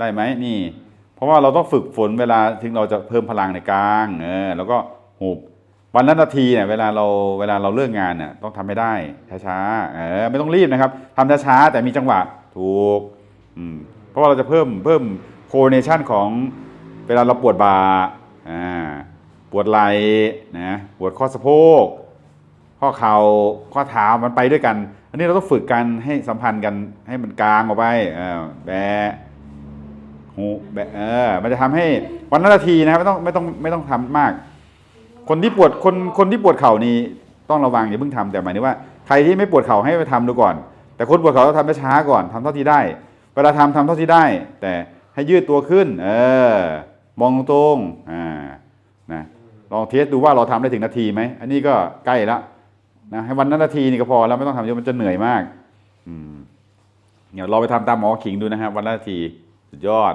ได้ไหมนี่ เพราะว่าเราต้องฝึกฝนเวลาถึงเราจะเพิ่มพลังในกลางเออแล้วก็หุบวันละนาทีเนี่ยเวลาเราเวลาเราเลิกงานเนี่ยต้องทำให้ได้ช้าๆเออไม่ต้องรีบนะครับทำช้าๆแต่มีจังหวะถูกอืมเพราะว่าเราจะเพิ่มเพิ่มโคเนชันของเวลาเราปวดบ่าอ่าปวดไหล่นะปวดข้อสะโพก ข้อเข่าข้อเท้ามันไปด้วยกัน อันนี้เราต้องฝึกกันให้สัมพันธ์กันให้มันกลางออกไปออแบะหูแบะ เออมันจะทำให้วันละนาทีนะครับไม่ต้องไม่ต้องไม่ต้องทำมาก คนที่ปวดคนคนที่ปวดเข่านี่ต้องระวังอย่าเพิ่งทำแต่หมายถึงว่าใครที่ไม่ปวดเข่าให้ไปทำดูก่อน แต่คนปวดเข่าต้องทำช้าก่อนทำเท่าที่ได้ เวลาทำทำเท่าที่ได้ แต่ให้ยืดตัวขึ้น เออ มองตรงๆอ่านะลองเทสดูว่าเราทำได้ถึงนาทีไหมอันนี้ก็ใกล้ละนะให้วันนั้นนาทีนี่ก็พอแล้วไม่ต้องทำเยอะมันจะเหนื่อยมากอืมเดี๋ยวเราไปทำตามหมอขิงดูนะครับวันละนาทีสุดยอด